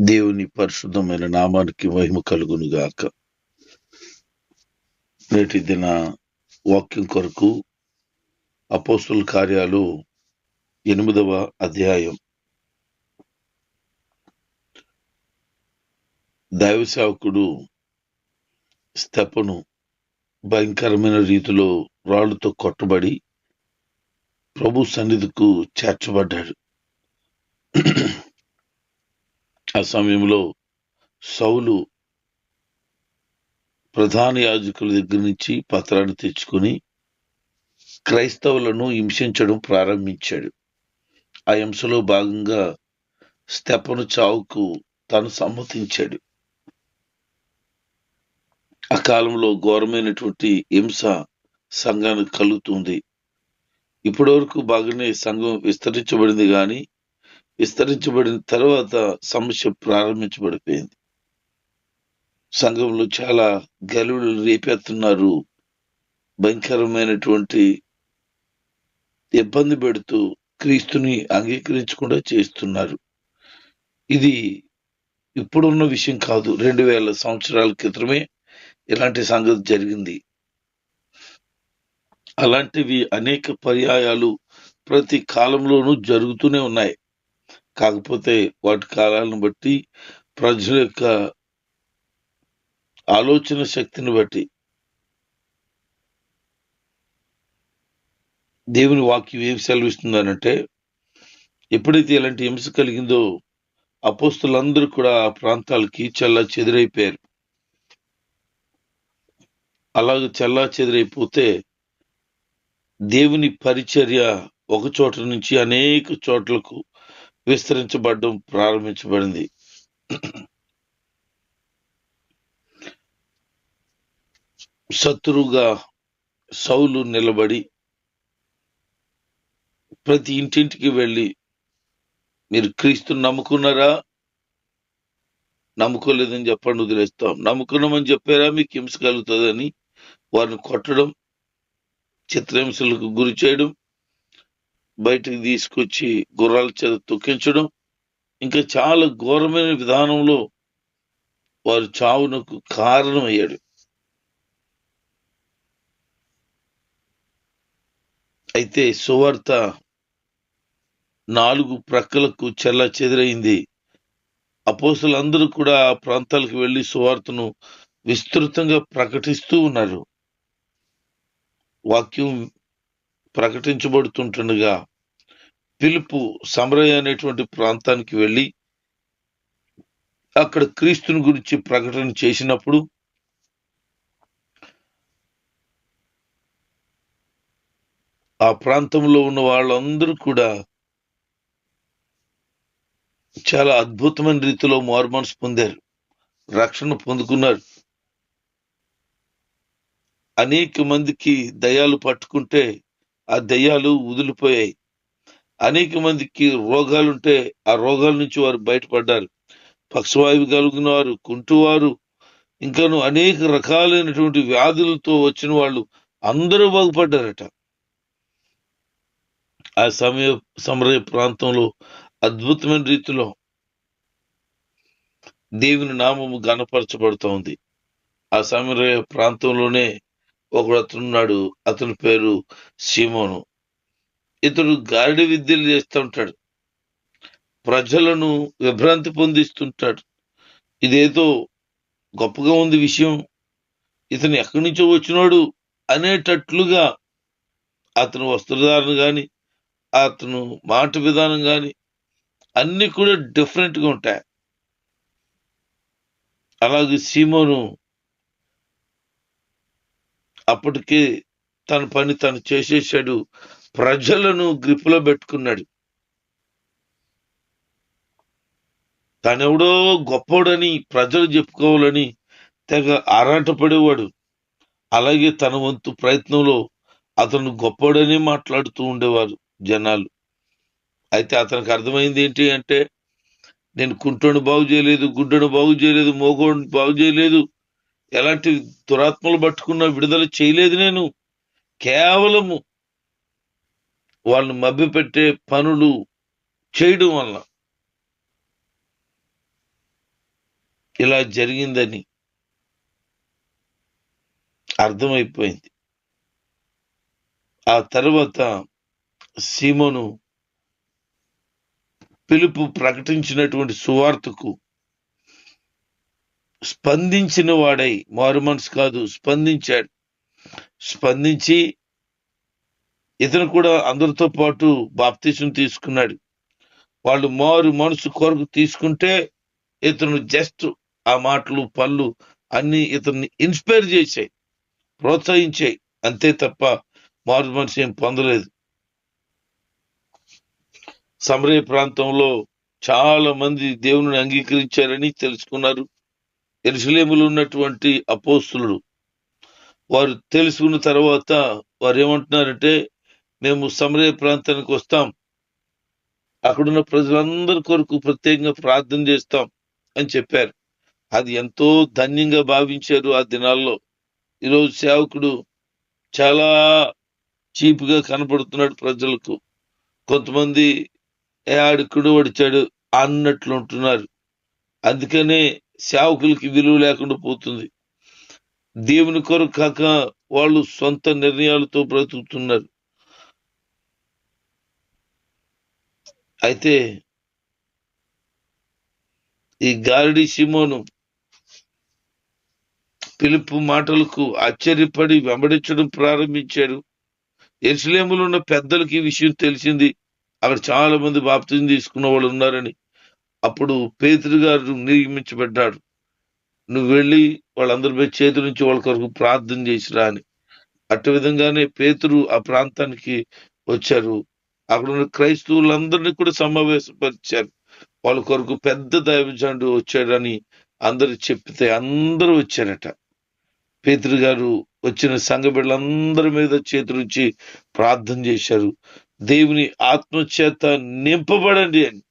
దేవుని పరిశుద్ధమైన నామానికి మహిమ కలుగును గాక నేటి దిన వాక్యం కొరకు అపోస్తుల కార్యాలు ఎనిమిదవ అధ్యాయం. దైవ సేవకుడు స్తెపను భయంకరమైన రీతిలో రాళ్ళతో కొట్టబడి ప్రభు సన్నిధికు చేర్చబడ్డాడు. ఆ సమయంలో సౌలు ప్రధాన యాజకుల దగ్గర నుంచి పత్రాన్ని తెచ్చుకొని క్రైస్తవులను హింసించడం ప్రారంభించాడు. ఆ హింసలో భాగంగా స్తెపను చావుకు తాను సమ్మతించాడు. ఆ కాలంలో ఘోరమైనటువంటి హింస సంఘానికి కలుగుతుంది. ఇప్పటి వరకు బాగానే సంఘం విస్తరించబడింది కానీ విస్తరించబడిన తర్వాత సమస్య ప్రారంభించబడిపోయింది. సంఘంలో చాలా గలువులు రేపెత్తున్నారు. భయంకరమైనటువంటి ఇబ్బంది పెడుతూ క్రీస్తుని అంగీకరించకుండా చేస్తున్నారు. ఇది ఇప్పుడున్న విషయం కాదు. రెండు వేల సంవత్సరాల క్రితమే ఇలాంటి సంగతి జరిగింది. అలాంటివి అనేక పర్యాయాలు ప్రతి కాలంలోనూ జరుగుతూనే ఉన్నాయి. కాకపోతే వాటి కాలాలను బట్టి ప్రజల యొక్క ఆలోచన శక్తిని బట్టి దేవుని వాక్యం ఏమి సెలవిస్తుందనంటే ఎప్పుడైతే ఇలాంటి హింస కలిగిందో అపోస్తులందరూ కూడా ఆ ప్రాంతాలకి చల్లా చెదిరైపోయారు అలాగ చల్లా చెదిరైపోతే దేవుని పరిచర్య ఒక చోట నుంచి అనేక చోట్లకు విస్తరించబడడం ప్రారంభించబడింది. శత్రువుగా సౌలు నిలబడి ప్రతి ఇంటింటికి వెళ్ళి మీరు క్రీస్తు నమ్ముకున్నారా? నమ్ముకోలేదని చెప్పండి వదిలేస్తాం. నమ్ముకున్నామని చెప్పారా? మీకు హింస కలుగుతుందని వారిని కొట్టడం చిత్రహింసలకు గురి చేయడం బయటికి తీసుకొచ్చి గుర్రాల చేత తొక్కించడం ఇంకా చాలా ఘోరమైన విధానంలో వారు చావునకు కారణమయ్యాడు. అయితే సువార్త నాలుగు ప్రక్కలకు చెల్ల చెదిరైంది. అపోసులందరూ కూడా ఆ ప్రాంతాలకు వెళ్ళి సువార్తను విస్తృతంగా ప్రకటిస్తూ ఉన్నారు. వాక్యం ప్రకటించబడుతుంటుండగా పిలుపు సమరయ అనేటువంటి ప్రాంతానికి వెళ్ళి అక్కడ క్రీస్తుని గురించి ప్రకటన చేసినప్పుడు ఆ ప్రాంతంలో ఉన్న వాళ్ళందరూ కూడా చాలా అద్భుతమైన రీతిలో మార్మన్స్ పొందారు రక్షణ పొందుకున్నారు. అనేక మందికి దయాలు పట్టుకుంటే ఆ దయ్యాలు వదిలిపోయాయి. అనేక మందికి రోగాలుంటే ఆ రోగాల నుంచి వారు బయటపడ్డారు. పక్షవాయువు కలిగిన వారు కుంటువారు ఇంకాను అనేక రకాలైనటువంటి వ్యాధులతో వచ్చిన వాళ్ళు అందరూ బాగుపడ్డారట. ఆ సమయ సమరయ ప్రాంతంలో అద్భుతమైన రీతిలో దేవుని నామము గనపరచబడుతోంది ఆ సమరయ ప్రాంతంలోనే ఒకడు అతనున్నాడు అతని పేరు సీమోను. ఇతడు గారిడి విద్యలు చేస్తూ ఉంటాడు. ప్రజలను విభ్రాంతి పొందిస్తుంటాడు. ఇదేదో గొప్పగా ఉంది విషయం. ఇతను ఎక్కడి నుంచో వచ్చినాడు అనేటట్లుగా అతను వస్త్రధారణ కానీ అతను మాట విధానం కానీ అన్నీ కూడా డిఫరెంట్గా ఉంటాయి. అలాగే సీమోను అప్పటికే తన పని తను చేసేసాడు. ప్రజలను గ్రిప్లో పెట్టుకున్నాడు. తనెవడో గొప్పోడని ప్రజలు చెప్పుకోవాలని తెగ ఆరాటపడేవాడు. అలాగే తన వంతు ప్రయత్నంలో అతను గొప్పోడని మాట్లాడుతూ ఉండేవారు జనాలు. అయితే అతనికి అర్థమైంది ఏంటి అంటే నేను కుంటను బాగు చేయలేదు గుడ్డను బాగు చేయలేదు మోగోడిని బాగు చేయలేదు ఎలాంటి దురాత్మలు పట్టుకున్నా విడుదల చేయలేదు నేను. కేవలము వాళ్ళని మభ్యపెట్టే పనులు చేయడం వల్ల ఇలా జరిగిందని అర్థమైపోయింది. ఆ తర్వాత సీమను పిలుపు ప్రకటించినటువంటి సువార్తకు స్పందించిన వాడై మారు మనసు కాదు స్పందించాడు. స్పందించి ఇతను కూడా అందరితో పాటు బాప్తీసం తీసుకున్నాడు. వాళ్ళు మారు మనసు కొరకు తీసుకుంటే ఇతను జస్ట్ ఆ మాటలు పళ్ళు అన్ని ఇతన్ని ఇన్స్పైర్ చేసాయి ప్రోత్సహించాయి. అంతే తప్ప మారు మనసు ఏం పొందలేదు. సమరయ ప్రాంతంలో చాలా మంది దేవుని అంగీకరించారని తెలుసుకున్నారు. ఎరుసలేములు ఉన్నటువంటి అపోస్తులు వారు తెలుసుకున్న తర్వాత వారు ఏమంటున్నారంటే మేము సమరయ ప్రాంతానికి వస్తాం. అక్కడున్న ప్రజలందరి కొరకు ప్రత్యేకంగా ప్రార్థన చేస్తాం అని చెప్పారు. అది ఎంతో ధన్యంగా భావించారు ఆ దినాల్లో. ఈరోజు సేవకుడు చాలా చీప్గా కనపడుతున్నాడు ప్రజలకు. కొంతమంది ఏ ఆడుకుడు వడిచాడు అన్నట్లు ఉంటున్నారు. అందుకనే సేవకులకి విలువ లేకుండా పోతుంది. దేవుని కొరకు కాక వాళ్ళు సొంత నిర్ణయాలతో బ్రతుకుతున్నారు. అయితే ఈ గారడి సిమోను పిలుపు మాటలకు ఆశ్చర్యపడి వెంబడించడం ప్రారంభించాడు. ఎరుసలేములో ఉన్న పెద్దలకి ఈ విషయం తెలిసింది. అక్కడ చాలా మంది బాప్తిని తీసుకున్న వాళ్ళు ఉన్నారని. అప్పుడు పేతురు గారు నియమించబడ్డాడు. నువ్వు వెళ్ళి వాళ్ళందరి మీద చేతి నుంచి వాళ్ళ కొరకు ప్రార్థన చేసిరా అని. అటు విధంగానే పేతురు ఆ ప్రాంతానికి వచ్చారు. అక్కడ ఉన్న క్రైస్తవులందరినీ కూడా సమావేశపరిచారు. వాళ్ళ కొరకు పెద్ద దైవజండు వచ్చాడని అందరు చెప్తే అందరూ వచ్చారట. పేతురు గారు వచ్చిన సంఘ బిడ్డలందరి మీద చేతులుంచి ప్రార్థన చేశారు. దేవుని ఆత్మచేత నింపబడండి అని.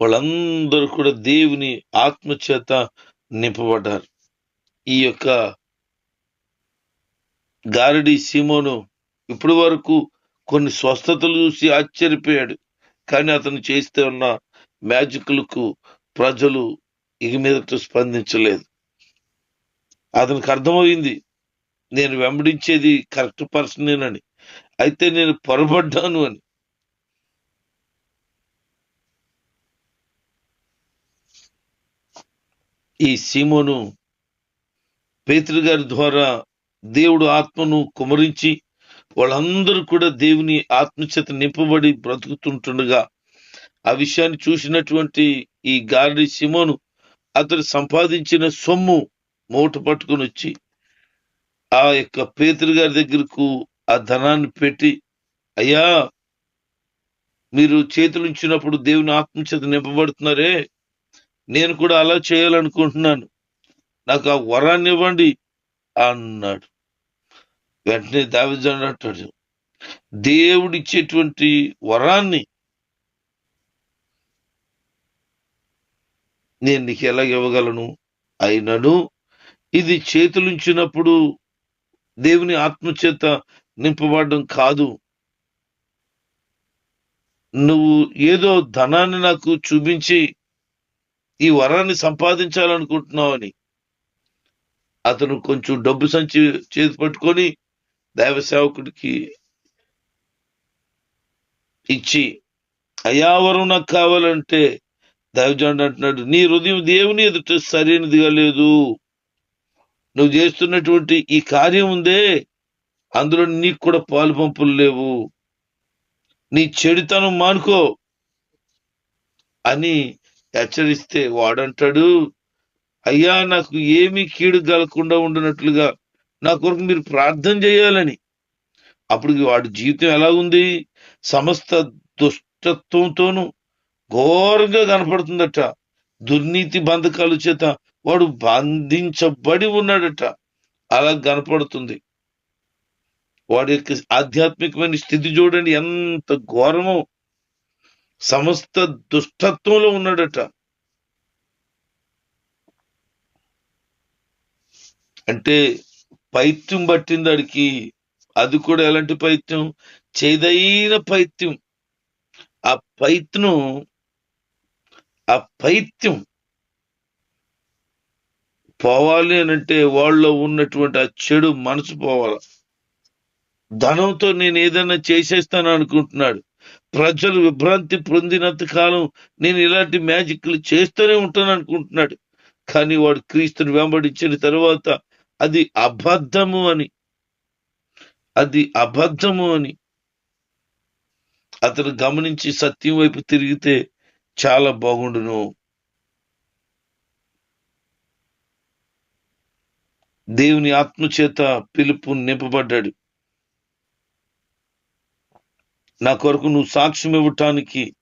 వాళ్ళందరూ కూడా దేవుని ఆత్మచేత నింపబడ్డారు. ఈ యొక్క గారడి సీమోను ఇప్పటి వరకు కొన్ని స్వస్థతలు చూసి ఆశ్చర్యపోయాడు. కానీ అతను చేస్తే ఉన్న మ్యాజిక్లకు ప్రజలు ఇక మీదట స్పందించలేదు. అతనికి అర్థమైంది నేను వెంబడించేది కరెక్ట్ పర్సనేనని అయితే నేను పొరపడ్డాను అని. ఈ సీమోను పేతురు గారి ద్వారా దేవుడు ఆత్మను కుమరించి వాళ్ళందరూ కూడా దేవుని ఆత్మచేత నింపబడి బ్రతుకుతుంటుండగా ఆ విషయాన్ని చూసినటువంటి ఈ గారి సిమోను అతడు సంపాదించిన సొమ్ము మూట పట్టుకుని వచ్చి ఆ యొక్క పేతురు గారి దగ్గరకు ఆ ధనాన్ని పెట్టి అయ్యా మీరు చేతులు ఉంచినప్పుడు దేవుని ఆత్మచేత నింపబడుతున్నారే నేను కూడా అలా చేయాలనుకుంటున్నాను. నాకు ఆ వరాన్ని ఇవ్వండి అన్నాడు. వెంటనే దావిజన్ అంటాడు దేవుడిచ్చేటువంటి వరాన్ని నేను నీకు ఎలా ఇవ్వగలను? అయినను ఇది చేతులుంచినప్పుడు దేవుని ఆత్మచేత నింపబడడం కాదు. నువ్వు ఏదో ధనాన్ని నాకు చూపించి ఈ వరాన్ని సంపాదించాలనుకుంటున్నావని. అతను కొంచెం డబ్బు సంచి చేతి పట్టుకొని దైవ సేవకుడికి ఇచ్చి అయ్యా వరం నాకు కావాలంటే దైవజనుడు అంటున్నాడు నీ హృదయం దేవుని ఎదుట సరైనదిగా లేదు. నువ్వు చేస్తున్నటువంటి ఈ కార్యం ఉందే అందులో నీకు కూడా పాలు పంపులు లేవు. నీ చెడుతనం మానుకో అని హెచ్చరిస్తే వాడంటాడు అయ్యా నాకు ఏమీ కీడు కలగకుండా ఉండినట్లుగా నా కొరకు మీరు ప్రార్థన చేయాలని. అప్పుడు వాడి జీవితం ఎలా ఉంది? సమస్త దుష్టత్వంతోనూ ఘోరంగా కనపడుతుందట. దుర్నీతి బంధకాల చేత వాడు బంధించబడి ఉన్నాడట. అలా కనపడుతుంది. వాడి యొక్క ఆధ్యాత్మికమైన స్థితి చూడండి ఎంత ఘోరమో. సమస్త దుష్టత్వంలో ఉన్నాడట. అంటే పైత్యం పట్టింది వాడికి అది కూడా ఎలాంటి పైత్యం? చేదైన పైత్యం. ఆ పైత్యం ఆ పైత్యం పోవాలి అని అంటే వాళ్ళలో ఉన్నటువంటి ఆ చెడు మనసు పోవాలి. ధనంతో నేను ఏదైనా చేసేస్తాను అనుకుంటున్నాడు. ప్రజలు విభ్రాంతి పొందినంత కాలం నేను ఇలాంటి మ్యాజిక్లు చేస్తూనే ఉంటాను అనుకుంటున్నాడు. కానీ వాడు క్రీస్తుని వెంబడించిన తర్వాత అది అబద్ధము అని అది అబద్ధము అని అతను గమనించి సత్యం వైపు తిరిగితే చాలా బాగుండును. దేవుని ఆత్మ చేత పిలుపు నింపబడ్డాడు. నా కొరకు నువ్వు సాక్ష్యం ఇవ్వటానికి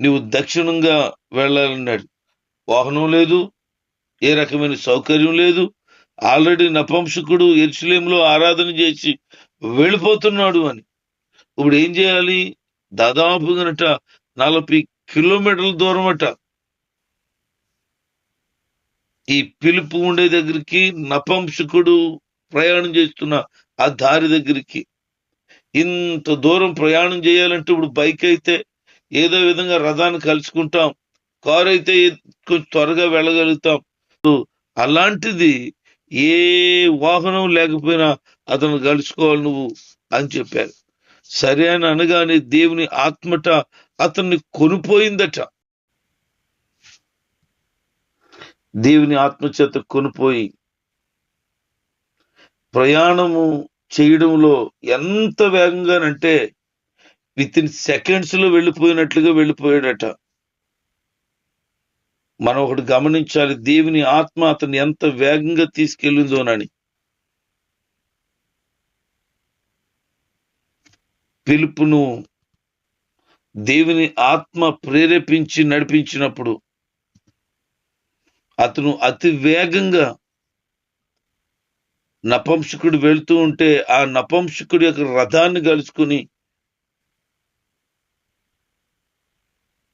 నువ్వు దక్షిణంగా వెళ్ళాలన్నాడు. వాహనం లేదు ఏ రకమైన సౌకర్యం లేదు. ఆల్రెడీ నపంసకుడు ఎరుసలేంలో ఆరాధన చేసి వెళ్ళిపోతున్నాడు అని. ఇప్పుడు ఏం చేయాలి? దాదాపుగానట నలభై కిలోమీటర్ల దూరం అట ఈ పిలుపు ఉండే దగ్గరికి నపంసకుడు ప్రయాణం చేస్తున్న ఆ దారి దగ్గరికి ఇంత దూరం ప్రయాణం చేయాలంటే ఇప్పుడు బైక్ అయితే ఏదో విధంగా రథాన్ని కలుసుకుంటాం. కారు అయితే కొంచెం త్వరగా వెళ్ళగలుగుతాం. అలాంటిది ఏ వాహనం లేకపోయినా అతను కలుసుకోవాలి నువ్వు అని చెప్పారు. సరే అని అనగానే దేవుని ఆత్మట అతన్ని కొనిపోయిందట. దేవుని ఆత్మ చేత కొనిపోయి ప్రయాణము చేయడంలో ఎంత వేగంగానంటే విత్ ఇన్ సెకండ్స్లో వెళ్ళిపోయినట్లుగా వెళ్ళిపోయాడట. మనం ఒకటి గమనించాలి దేవుని ఆత్మ అతన్ని ఎంత వేగంగా తీసుకెళ్ళిందోనని పిలుపును దేవుని ఆత్మ ప్రేరేపించి నడిపించినప్పుడు అతను అతి వేగంగా నపంసకుడు వెళ్తూ ఉంటే ఆ నపంసకుడి యొక్క రథాన్ని కలుసుకుని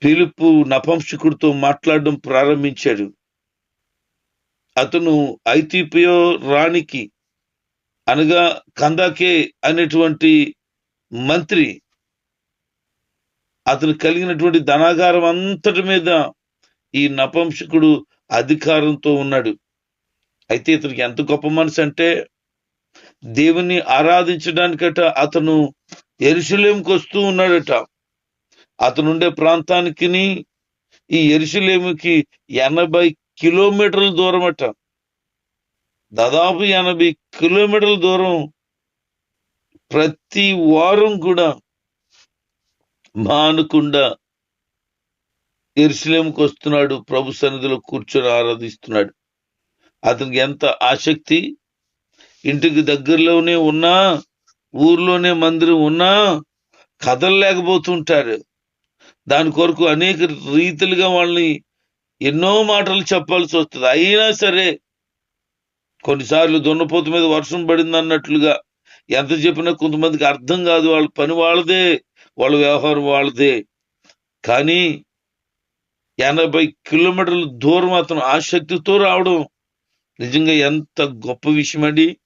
పిలుపు నపంసకుడితో మాట్లాడడం ప్రారంభించాడు. అతను ఐతిపియో రాణికి అనగా కందాకే అనేటువంటి మంత్రి అతను కలిగినటువంటి ధనాగారం అంతటి మీద ఈ నపంసకుడు అధికారంతో ఉన్నాడు. అయితే ఇతనికి ఎంత గొప్ప మనసు అంటే దేవుని ఆరాధించడానికట అతను ఎరుసలేంకి వస్తూ ఉన్నాడట. అతను ఉండే ప్రాంతానికి ఈ ఎరుసలేముకి ఎనభై కిలోమీటర్ల దూరం అట దాదాపు ఎనభై కిలోమీటర్ల దూరం ప్రతి వారం కూడా మానకుండా ఎరుసలేంకి వస్తున్నాడు ప్రభు సన్నిధిలో కూర్చొని ఆరాధిస్తున్నాడు. అతనికి ఎంత ఆసక్తి? ఇంటికి దగ్గరలోనే ఉన్నా ఊర్లోనే మందిరం ఉన్నా కదలలేకపోతుంటారు దాని కొరకు అనేక రీతిలుగా వాళ్ళని ఎన్నో మాటలు చెప్పాల్సి వస్తుంది. అయినా సరే కొన్నిసార్లు దున్నపోతు మీద వర్షం పడింది అన్నట్లుగా ఎంత చెప్పినా కొంతమందికి అర్థం కాదు. వాళ్ళ పని వాళ్ళదే వాళ్ళ వ్యవహారం వాళ్ళదే. కానీ ఎనభై కిలోమీటర్ల దూరం అతను ఆసక్తితో రావడం నిజంగా ఎంత గొప్ప విషయం అండి.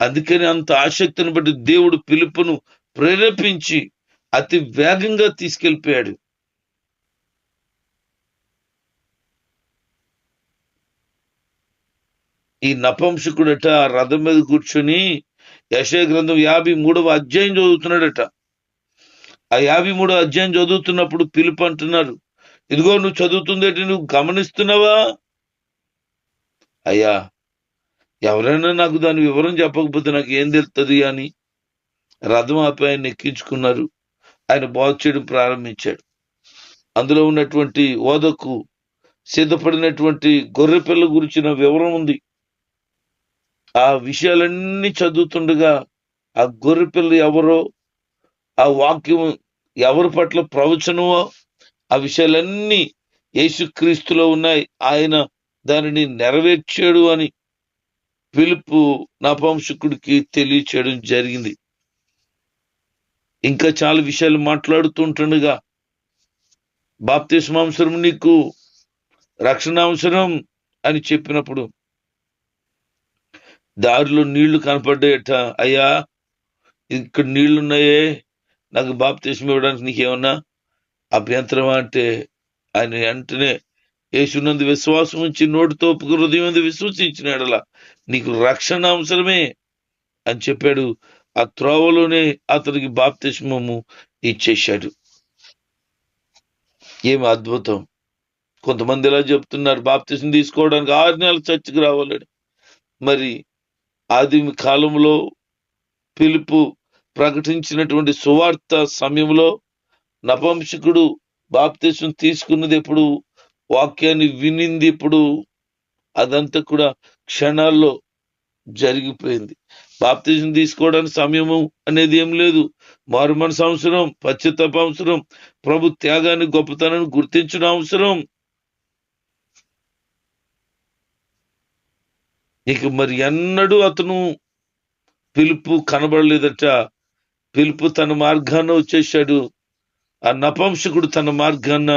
అందుకని అంత ఆసక్తిని బట్టి దేవుడు పిలుపును ప్రేరేపించి అతి వేగంగా తీసుకెళ్ళిపోయాడు. ఈ నపంసకుడట ఆ రథం మీద కూర్చొని యశయ గ్రంథం యాభై మూడవ అధ్యాయం చదువుతున్నాడట. ఆ యాభై మూడవ అధ్యాయం చదువుతున్నప్పుడు పిలుపు అంటున్నారు ఇదిగో నువ్వు చదువుతుందేటి? నువ్వు గమనిస్తున్నావా? అయ్యా ఎవరైనా నాకు దాని వివరం చెప్పకపోతే నాకు ఏం తెలుస్తుంది అని రథం ఆపి ఆయన ఎక్కించుకున్నారు ఆయన బాగు చేయడం ప్రారంభించాడు. అందులో ఉన్నటువంటి ఓదకు సిద్ధపడినటువంటి గొర్రె పిల్ల గురించిన వివరం ఉంది. ఆ విషయాలన్నీ చదువుతుండగా ఆ గొర్రె పిల్ల ఎవరో ఆ వాక్యం ఎవరి పట్ల ప్రవచనమో ఆ విషయాలన్నీ యేసుక్రీస్తులో ఉన్నాయి. ఆయన దానిని నెరవేర్చాడు అని పిలుపు నపంసుకుడికి తెలియచేయడం జరిగింది. ఇంకా చాలా విషయాలు మాట్లాడుతుంటుండగా బాప్తిస్మ అవసరం నీకు రక్షణ అవసరం అని చెప్పినప్పుడు దారిలో నీళ్ళు కనపడ్డాయట అయ్యా ఇక్కడ నీళ్ళున్నాయే నాకు బాప్తిస్మ ఇవ్వడానికి నీకేమన్నా అభ్యంతరమా అంటే ఆయన వెంటనే యేసునందు విశ్వాసం ఉంచి నోటితో హృదయం యందు విశ్వసించిన నీకు రక్షణ అవసరమే అని చెప్పాడు. ఆ త్రోవలోనే అతనికి బాప్తిస్మము ఇచ్చేశాడు. ఏమి అద్భుతం. కొంతమంది ఇలా చెప్తున్నారు బాప్తిసం తీసుకోవడానికి ఆరు నెలలు చర్చికి రావాలని. మరి ఆదిమ కాలంలో పిలుపు ప్రకటించినటువంటి సువార్త సమయంలో నపంసకుడు బాప్తిసం తీసుకున్నది ఎప్పుడు? వాక్యాన్ని వినింది ఇప్పుడు అదంతా కూడా క్షణాల్లో జరిగిపోయింది. బాప్తిజం తీసుకోవడానికి సమయము అనేది ఏం లేదు. మారుమన సంవత్సరం అవసరం అవసరం ప్రభు త్యాగాన్ని గొప్పతనాన్ని గుర్తించడం అవసరం. ఇక మరి ఎన్నడూ అతను పిలుపు కనబడలేదట. పిలుపు తన మార్గాన వచ్చేసాడు ఆ నపంసకుడు తన మార్గాన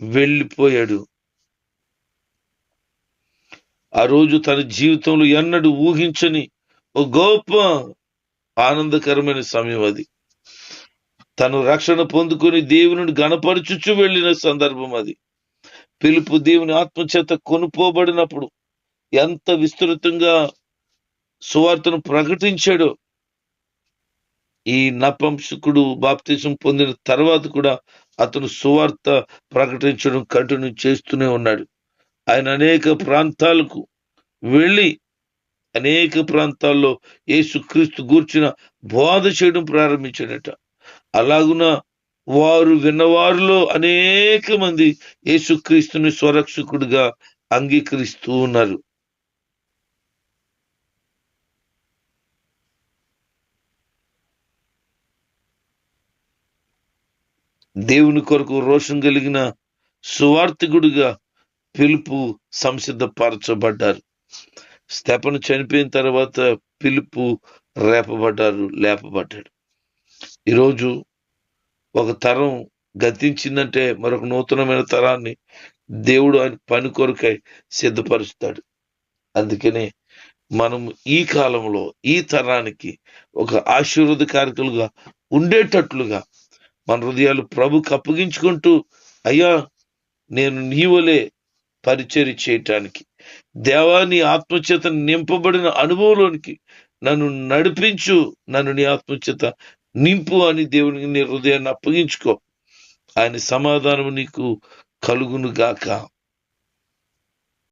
వెళ్ళిపోయాడు. ఆ రోజు తన జీవితంలో ఎన్నడూ ఊహించని ఒక గొప్ప ఆనందకరమైన సమయం అది. తను రక్షణ పొందుకొని దేవుని గణపరచుచు వెళ్ళిన సందర్భం అది. పిలుపు దేవుని ఆత్మచేత కొనుపోబడినప్పుడు ఎంత విస్తృతంగా సువార్తను ప్రకటించాడో ఈ నపంసుకుడు బాప్తిజం పొందిన తర్వాత కూడా అతను సువార్త ప్రకటించడం కంటిన్యూ చేస్తూనే ఉన్నాడు. ఆయన అనేక ప్రాంతాలకు వెళ్ళి అనేక ప్రాంతాల్లో యేసుక్రీస్తు గూర్చిన బోధ చేయడం ప్రారంభించాడట. అలాగున వారు విన్నవారిలో అనేక మంది యేసుక్రీస్తుని స్వరక్షకుడిగా అంగీకరిస్తూ ఉన్నారు. దేవుని కొరకు రోషం కలిగిన సువార్థికుడిగా పిలుపు సంసిద్ధపరచబడ్డారు. స్తెపను చనిపోయిన తర్వాత పిలుపు రేపబడ్డారు లేపబడ్డాడు. ఈరోజు ఒక తరం గతించిందంటే మరొక నూతనమైన తరాన్ని దేవుడు ఆయన పని కొరకై సిద్ధపరుస్తాడు. అందుకనే మనం ఈ కాలంలో ఈ తరానికి ఒక ఆశీర్వాదకారకులుగా ఉండేటట్లుగా మన హృదయాలు ప్రభుకు అప్పగించుకుంటూ అయ్యా నేను నీ వలే పరిచర్య చేయటానికి దేవాని ఆత్మచేత నింపబడిన అనుభవంలోనికి నన్ను నడిపించు నన్ను నీ ఆత్మచేత నింపు అని దేవునికి నీ హృదయాన్ని అప్పగించుకో. ఆయన సమాధానం నీకు కలుగును గాక.